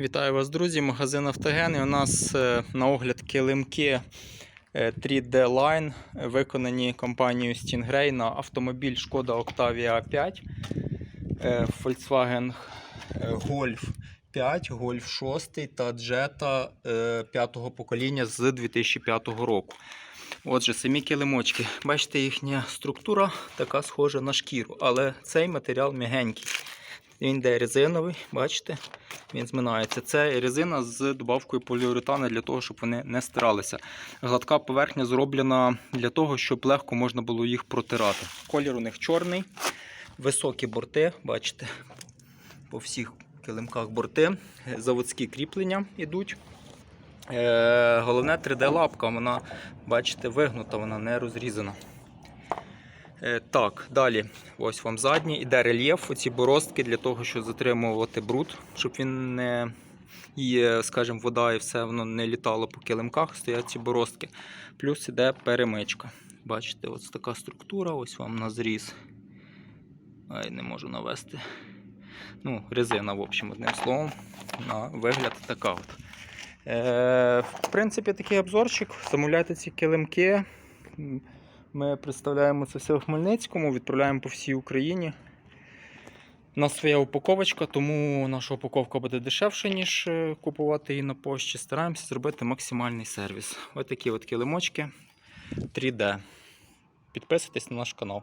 Вітаю вас, друзі! Магазин Автоген. І у нас е, на огляд килимки е, 3D Line, е, виконані компанією Stingray на автомобіль Шкода Octavia 5, е, Volkswagen е, Golf 5, Golf 6 та Jetta 5-го покоління з 2005 року. Отже, самі килимочки. Бачите, їхня структура така схожа на шкіру, але цей матеріал м'ягенький. Він йде резиновий, бачите, він зминається. Це резина з добавкою поліуретану для того, щоб вони не стиралися. Гладка поверхня зроблена для того, щоб легко можна було їх протирати. Колір у них чорний, високі борти, бачите, по всіх килимках борти, заводські кріплення йдуть. Е, головне 3D-лапка, вона, бачите, вигнута, вона не розрізана. Е, Так, далі. Ось вам задній. Іде рельєф, оці боростки для того, щоб затримувати бруд, щоб він не є, скажімо, вода і все воно не літало по килимках, стоять ці боростки. Плюс іде перемичка. Бачите, ось така структура, ось вам на зріз. Ай, не можу навести. Ну, резина, в общем, одним словом, на вигляд така от. Е, в принципі, такий обзорчик. Замовляйте ці килимки. Ми представляємо це все в Хмельницькому, відправляємо по всій Україні. У нас своя упаковочка, тому наша упаковка буде дешевше, ніж е, купувати її на пошті. Стараємося зробити максимальний сервіс. Ось такі от килимочки 3D. Підписуйтесь на наш канал.